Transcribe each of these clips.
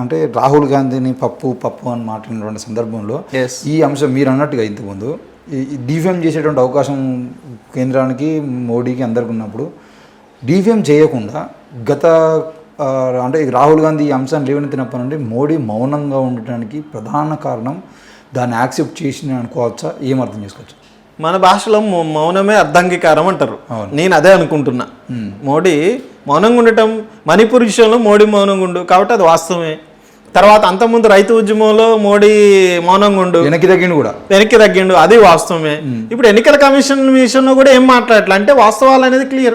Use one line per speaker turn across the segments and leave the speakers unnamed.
అంటే రాహుల్ గాంధీని పప్పు పప్పు అని మాట్లాడినటువంటి సందర్భంలో. ఈ అంశం మీరు అన్నట్టుగా ఇంతకుముందు డిఫేమ్ చేసేటువంటి అవకాశం కేంద్రానికి మోడీకి అందరికి ఉన్నప్పుడు డిఫేమ్ చేయకుండా గత అంటే రాహుల్ గాంధీ ఈ అంశాన్ని లేవనెత్తినప్పటి నుండి మోడీ మౌనంగా ఉండటానికి ప్రధాన కారణం దాన్ని యాక్సెప్ట్ చేసిన అనుకోవచ్చా? ఏం అర్థం చేసుకోవచ్చు?
మన భాషలో మౌనమే అర్ధాంగీకారం అంటారు. నేను అదే అనుకుంటున్నా. మోడీ మౌనంగా ఉండటం మణిపూర్ విషయంలో మోడీ మౌనంగా ఉండు కాబట్టి అది వాస్తవమే. తర్వాత అంతకుముందు రైతు ఉద్యమంలో మోడీ మౌనంగా ఉండు
వెనక్కి తగ్గిండు కూడా.
వెనక్కి తగ్గిండు. అది వాస్తవమే. ఇప్పుడు ఎన్నికల కమిషన్ విషయంలో కూడా ఏం మాట్లాడట్లే. అంటే వాస్తవాలు అనేది క్లియర్.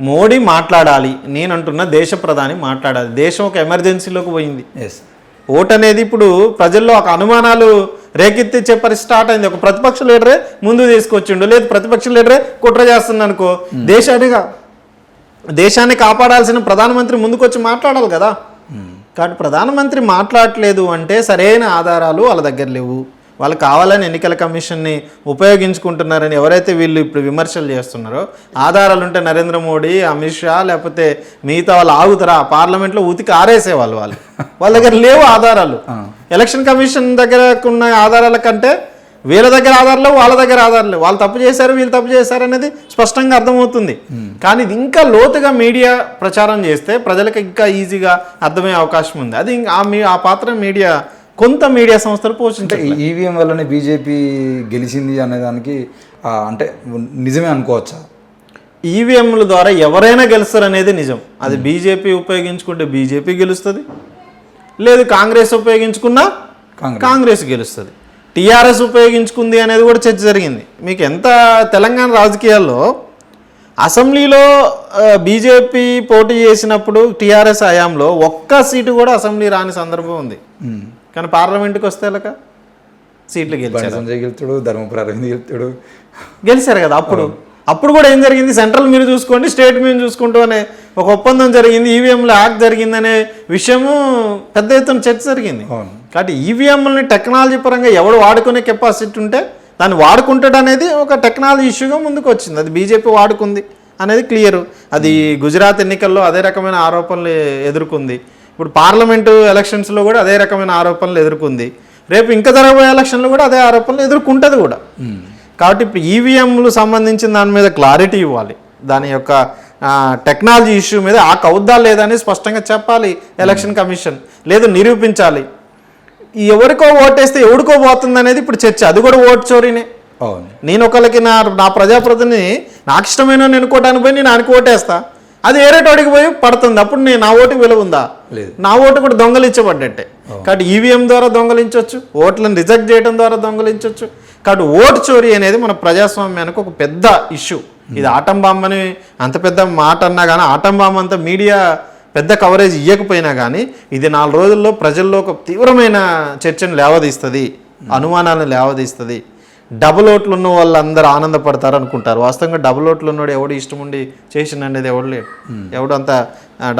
మోడీ మాట్లాడాలి. నేను అంటున్నా దేశ ప్రధాని మాట్లాడాలి. దేశం ఒక ఎమర్జెన్సీలోకి పోయింది.
ఎస్
ఓట్ అనేది ఇప్పుడు ప్రజల్లో ఒక అనుమానాలు రేకెత్తించే పరిస్థితి స్టార్ట్ అయింది. ఒక ప్రతిపక్ష లీడరే ముందు తీసుకొచ్చిండు. లేదు ప్రతిపక్ష లీడరే కుట్ర చేస్తుంది అనుకో. దేశాన్ని కా- దేశాన్ని కాపాడాల్సిన ప్రధానమంత్రి ముందుకొచ్చి మాట్లాడాలి కదా. కాబట్టి ప్రధానమంత్రి మాట్లాడట్లేదు అంటే సరైన ఆధారాలు వాళ్ళ దగ్గర లేవు. వాళ్ళు కావాలని ఎన్నికల కమిషన్ని ఉపయోగించుకుంటున్నారని ఎవరైతే వీళ్ళు ఇప్పుడు విమర్శలు చేస్తున్నారో ఆధారాలు ఉంటే నరేంద్ర మోడీ అమిత్ షా లేకపోతే మిగతా వాళ్ళు ఆగుతారా? పార్లమెంట్లో ఉతికి ఆరేసేవాళ్ళు వాళ్ళు. వాళ్ళ దగ్గర లేవు ఆధారాలు. ఎలక్షన్ కమిషన్ దగ్గర ఉన్న ఆధారాల కంటే వీళ్ళ దగ్గర ఆధారాలు వాళ్ళ దగ్గర ఆధారాలు. వాళ్ళు తప్పు చేశారు వీళ్ళు తప్పు చేశారు అనేది స్పష్టంగా అర్థమవుతుంది. కానీ ఇది ఇంకా లోతుగా మీడియా ప్రచారం చేస్తే ప్రజలకు ఇంకా ఈజీగా అర్థమయ్యే అవకాశం ఉంది. అది ఆ మీ ఆ పాత్ర మీడియా కొంత మీడియా సంస్థలు పోషించాయి
ఈవీఎం వల్లనే బీజేపీ గెలిచింది అనే దానికి ఆ, అంటే నిజమే అనుకోవచ్చా?
ఈవీఎంల ద్వారా ఎవరైనా గెలుస్తారు అనేది నిజం. అది బీజేపీ ఉపయోగించుకుంటే బీజేపీ గెలుస్తుంది. లేదు కాంగ్రెస్ ఉపయోగించుకున్నా.
కాంగ్రెస్
గెలుస్తుంది. టీఆర్ఎస్ ఉపయోగించుకుంది అనేది కూడా చర్చ జరిగింది. మీకు ఎంత తెలంగాణ రాజకీయాల్లో అసెంబ్లీలో బీజేపీ పోటీ చేసినప్పుడు టీఆర్ఎస్ హయాంలో ఒక్క సీటు కూడా అసెంబ్లీ రాని సందర్భం ఉంది. కానీ పార్లమెంట్కి వస్తే ఎలాక సీట్లు గెలిచారు.
బండి సంజయ్ గెలుతాడు ధర్మపురి అరవింద్ గెలుతాడు.
గెలిచారు కదా అప్పుడు. అప్పుడు కూడా ఏం జరిగింది? సెంట్రల్ మీరు చూసుకోండి స్టేట్ మీరు చూసుకుంటూ అనే ఒక ఒప్పందం జరిగింది. ఈవీఎంలో యాక్ట్ జరిగిందనే విషయము పెద్ద ఎత్తున చర్చ జరిగింది.
అవును.
కాబట్టి ఈవీఎంలని టెక్నాలజీ పరంగా ఎవడు వాడుకునే కెపాసిటీ ఉంటే దాన్ని వాడుకుంటాడు అనేది ఒక టెక్నాలజీ ఇష్యూగా ముందుకు వచ్చింది అది బీజేపీ వాడుకుంది అనేది క్లియర్. అది గుజరాత్ ఎన్నికల్లో అదే రకమైన ఆరోపణలు ఎదుర్కొంది. ఇప్పుడు పార్లమెంటు ఎలక్షన్స్లో కూడా అదే రకమైన ఆరోపణలు ఎదుర్కొంది. రేపు ఇంకా జరగబోయే ఎలక్షన్లో కూడా అదే ఆరోపణలు ఎదుర్కొంటుంది కూడా. కాబట్టి ఇప్పుడు ఈవీఎంలు సంబంధించిన దాని మీద క్లారిటీ ఇవ్వాలి. దాని యొక్క టెక్నాలజీ ఇష్యూ మీద ఆ కౌద్దా లేదని స్పష్టంగా చెప్పాలి. Election commission. లేదు నిరూపించాలి. ఎవరికో ఓటేస్తే ఎవడికో పోతుంది అనేది ఇప్పుడు చర్చ. అది కూడా ఓటు చోరీనే.
అవును.
నేను ఒకరికి నా నా ప్రజాప్రతిని నాకు ఇష్టమైన నేను కోటానికి పోయి నేను ఆయనకు ఓటేస్తా. అది ఏరేటోడికి పోయి పడుతుంది. అప్పుడు నేను నా ఓటుకి విలువ ఉందా?
లేదు.
నా ఓటు కూడా దొంగలించబడ్డట్టే. కాబట్టి ఈవీఎం ద్వారా దొంగలించవచ్చు ఓట్లను రిజెక్ట్ చేయడం ద్వారా దొంగలించవచ్చు కాబట్టి ఓటు చోరీ అనేది మన ప్రజాస్వామ్యానికి ఒక పెద్ద ఇష్యూ. ఇది ఆటం బాంబ్ అని అంత పెద్ద మాట అన్నా కానీ ఆటం బాంబ్ అంత మీడియా పెద్ద కవరేజ్ ఇవ్వకపోయినా కానీ ఇది నాలుగు రోజుల్లో ప్రజల్లో ఒక తీవ్రమైన చర్చను లేవదీస్తుంది. అనుమానాలను లేవదీస్తుంది. డబుల్ ఓట్లు ఉన్న వాళ్ళందరూ ఆనందపడతారు అనుకుంటారు. వాస్తవంగా డబుల్ ఓట్లు ఉన్నవాడు ఎవడు ఇష్టం ఉండి చేసిన అనేది ఎవడు లేడు. ఎవడు అంత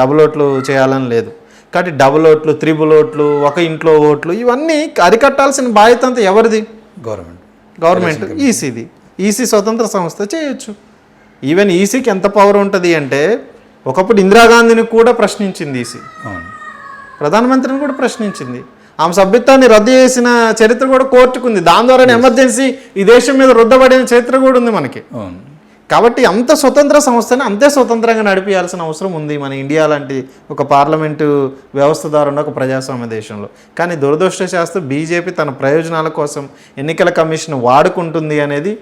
డబుల్ ఓట్లు చేయాలని లేదు. కాబట్టి డబుల్ ఓట్లు త్రిబుల్ ఓట్లు ఒక ఇంట్లో ఓట్లు ఇవన్నీ అరికట్టాల్సిన బాధ్యత అంతా ఎవరిది?
గవర్నమెంట్.
గవర్నమెంట్. ఈసీది. ఈసీ స్వతంత్ర సంస్థ చేయొచ్చు. ఈవెన్ ఈసీకి ఎంత పవర్ ఉంటుంది అంటే ఒకప్పుడు ఇందిరాగాంధీని కూడా ప్రశ్నించింది ఈసీ. ప్రధానమంత్రిని కూడా ప్రశ్నించింది. ఆమె సభ్యత్వాన్ని రద్దు చేసిన చరిత్ర కూడా కోర్టుకుంది. దాని ద్వారా ఎమర్జెన్సీ ఈ దేశం మీద రుద్దబడిన చరిత్ర కూడా ఉంది మనకి.
అవును.
కాబట్టి అంత స్వతంత్ర సంస్థని అంతే స్వతంత్రంగా నడిపించాల్సిన అవసరం ఉంది మన ఇండియా లాంటి ఒక పార్లమెంటు వ్యవస్థ ద్వారా ఉన్న ఒక ప్రజాస్వామ్య దేశంలో. కానీ దురదృష్టశాస్తు బీజేపీ తన ప్రయోజనాల కోసం ఎన్నికల కమిషన్ వాడుకుంటుంది అనేది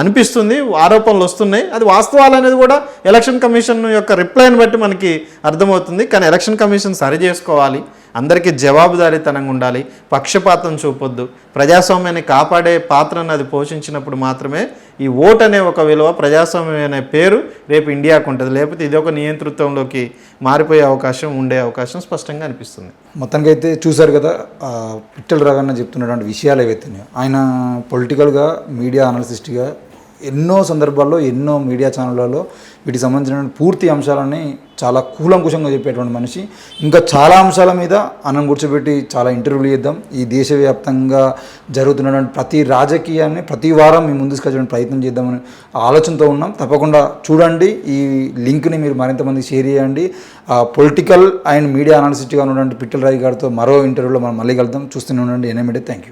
అనిపిస్తుంది. ఆరోపణలు వస్తున్నాయి. అది వాస్తవాలు అనేది కూడా ఎలక్షన్ కమిషన్ యొక్క రిప్లైని బట్టి మనకి అర్థమవుతుంది. కానీ ఎలక్షన్ కమిషన్ సరి చేసుకోవాలి. అందరికీ జవాబుదారీతనంగా ఉండాలి. పక్షపాతం చూపొద్దు. ప్రజాస్వామ్యాన్ని కాపాడే పాత్రను అది పోషించినప్పుడు మాత్రమే ఈ ఓట్ అనే ఒక విలువ ప్రజాస్వామ్యం అనే పేరు రేపు ఇండియాకు ఉంటుంది. లేకపోతే ఇది ఒక నియంతృత్వంలోకి మారిపోయే అవకాశం ఉండే అవకాశం స్పష్టంగా అనిపిస్తుంది.
మొత్తానికి అయితే చూశారు కదా ఆ, పిట్టల రగన్న చెప్తున్నటువంటి విషయాలు ఏవైతే ఆయన పొలిటికల్గా మీడియా అనలిసిస్ట్గా ఎన్నో సందర్భాల్లో ఎన్నో మీడియా ఛానళ్ళలో వీటికి సంబంధించిన పూర్తి అంశాలని చాలా కూలంకుశంగా చెప్పేటువంటి మనిషి. ఇంకా చాలా అంశాల మీద అన్నం కూర్చోబెట్టి చాలా ఇంటర్వ్యూలు చేద్దాం. ఈ దేశవ్యాప్తంగా జరుగుతున్నటువంటి ప్రతి రాజకీయాన్ని ప్రతి వారం మేము ముందుకు ప్రయత్నం చేద్దామని ఆలోచనతో ఉన్నాం. తప్పకుండా చూడండి. ఈ లింక్ని మీరు మరింత మందికి షేర్ చేయండి. పొలిటికల్ అండ్ మీడియా అనాలిసిస్ట్గా ఉన్నటువంటి పిట్టల రాయ్ గారితో మరో ఇంటర్వ్యూలో మనం మళ్ళీ కలుద్దాం. చూస్తూనే ఉండండి. ఎనమిడే థ్యాంక్ యూ